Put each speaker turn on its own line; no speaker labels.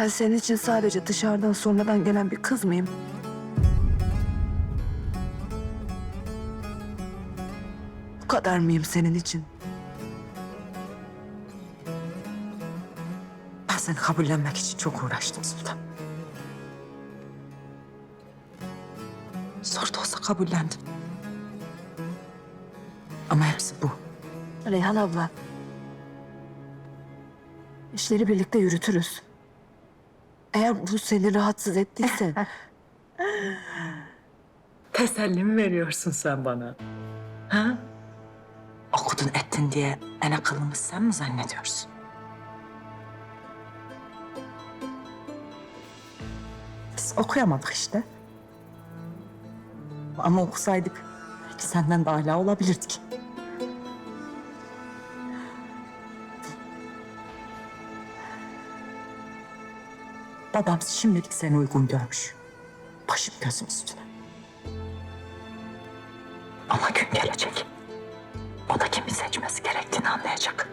Ben senin için sadece dışarıdan sonradan gelen bir kız mıyım? Bu kadar mıyım senin için?
Ben seni kabullenmek için çok uğraştım Sultan. Zor da olsa kabullendim. Ama hepsi bu.
Reyhan abla. İşleri birlikte yürütürüz. Eğer bu seni rahatsız ettiyse...
Teselli mi veriyorsun sen bana? Ha? Okudun ettin diye en akıllımız sen mi zannediyorsun? Biz okuyamadık işte. Ama okusaydık senden de hala olabilirdik. Babam şimdilik seni uygun görmüş. Başım gözüm üstüne. Ama gün gelecek. O da kimi seçmesi gerektiğini anlayacak.